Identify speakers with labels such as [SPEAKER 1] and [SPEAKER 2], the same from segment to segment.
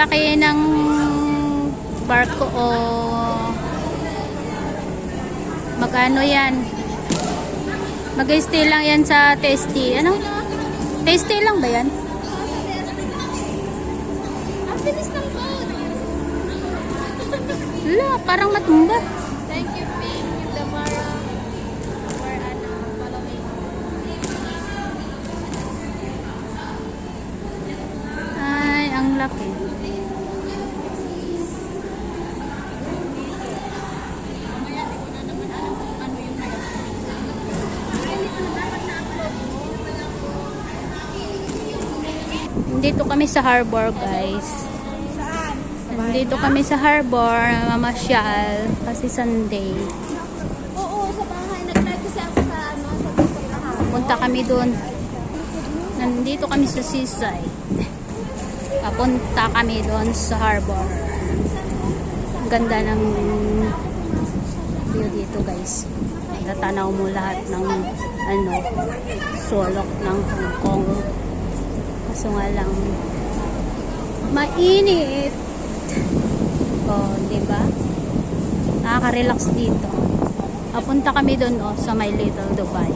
[SPEAKER 1] laki ng barko o magkano yan? Mag-stay lang yan sa tasty. Ano? Tasty lang ba yan?
[SPEAKER 2] Ang bilis ng boat.
[SPEAKER 1] Wala, parang matumba.
[SPEAKER 2] Thank you, Pink, with the Mara. For ano, following.
[SPEAKER 1] Ay, ang laki. Dito kami sa harbor, guys. Nandito kami sa harbor, mamasyal, kasi Sunday.
[SPEAKER 2] Oo, sa bahay. Nag-drive kasi ako sa ano, sa dito.
[SPEAKER 1] Punta kami doon. Nandito kami sa seaside. Papunta kami doon sa harbor. Ganda ng view dito guys. Tatanaw mo lahat ng ano, sulok ng Hong Kong. Kaso nga lang, mainit. Oh, di ba? Nakaka-relax dito. Papunta kami doon oh, sa My Little Dubai.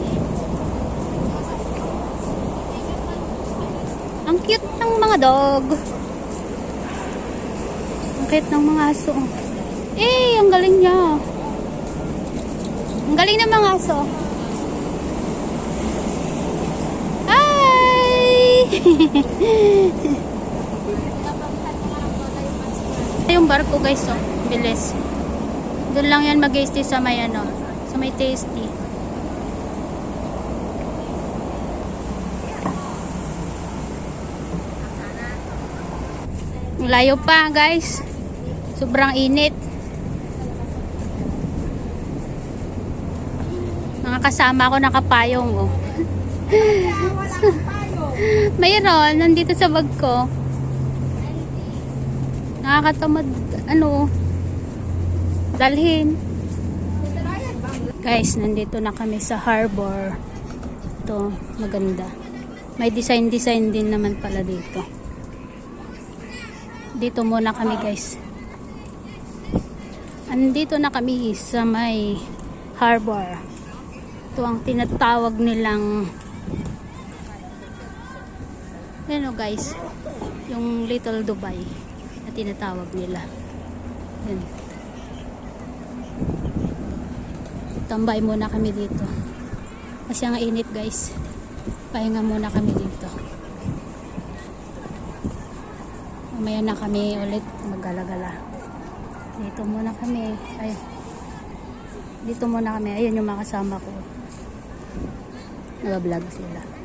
[SPEAKER 1] Ang cute ng mga dog. Ang cute ng mga aso. Eh, ang galing niya. Ang galing ng mga aso. Hi! Ito yung barko guys, oh. Bilis. Doon lang yan mag stay sa may ano, sa may tasty. Layo pa guys. Sobrang init. Mga kasama ko nakapayong oh. Mayroon, nandito sa bag ko. Nakakatamad, ano, dalhin. Guys, nandito na kami sa harbor. Ito, maganda. May design-design din naman pala dito. Dito muna kami guys. Andito na kami sa may harbor. Ito ang tinatawag nilang ano guys, yung Little Dubai na tinatawag nila. Yan. Tambay muna kami dito. Kasi ang init guys. Pahinga muna kami dito. Mamaya na kami ulit maggalagala. Dito muna kami. Ay. Dito muna kami. Ayun yung mga kasama ko. Nag-vlog sila.